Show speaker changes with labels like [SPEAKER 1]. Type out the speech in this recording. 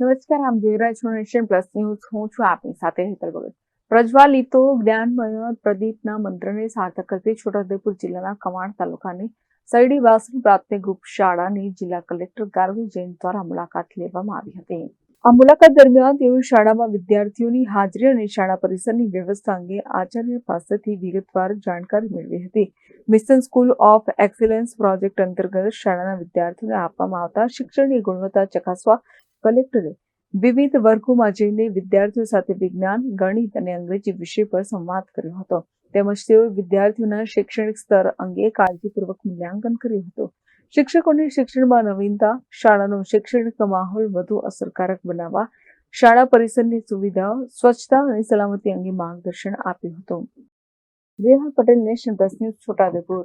[SPEAKER 1] નમસ્કાર, આમ જોઈ રહ્યા છો નેશન પ્લસ ન્યૂઝ હું છું આપની સાથે હેતલ ભગત. પ્રજ્વાલિતો, જ્ઞાનમય પ્રદીપના મંત્રને સાર્થક કરતી છોટાઉદેપુર જિલ્લાના કમાણ તાલુકાની સૈડી વાસણ પ્રાથમિક શાળાની જિલ્લા કલેક્ટર ગાર્વી જૈન દ્વારા મુલાકાત લેવામાં આવી હતી. આ મુલાકાત દરમિયાન તેઓ શાળામાં વિદ્યાર્થીઓની હાજરી અને શાળા પરિસરની વ્યવસ્થા અંગે આચાર્ય પાસેથી વિગતવાર જાણકારી મેળવી હતી. Mission school of excellence project અંતર્ગત શાળાના વિદ્યાર્થીઓને આપવામાં આવતા શિક્ષણની ગુણવત્તા ચકાસવા કલેક્ટરે વિવિધ વર્ગોમાં જઈને વિદ્યાર્થીઓ સાથે વિજ્ઞાન, ગણિત અને અંગ્રેજી વિષય પર સંવાદ કર્યો હતો. તેમજ તેઓ વિદ્યાર્થીઓના શૈક્ષણિક સ્તર અંગે કાળજીપૂર્વક મૂલ્યાંકન કર્યું હતું. શિક્ષકોને શિક્ષણમાં નવીનતા, શાળાનો શૈક્ષણિક માહોલ વધુ અસરકારક બનાવવા, શાળા પરિસરની સુવિધાઓ, સ્વચ્છતા અને સલામતી અંગે માર્ગદર્શન આપ્યું હતું. Reha Patel national plus news, Chhotaudepur.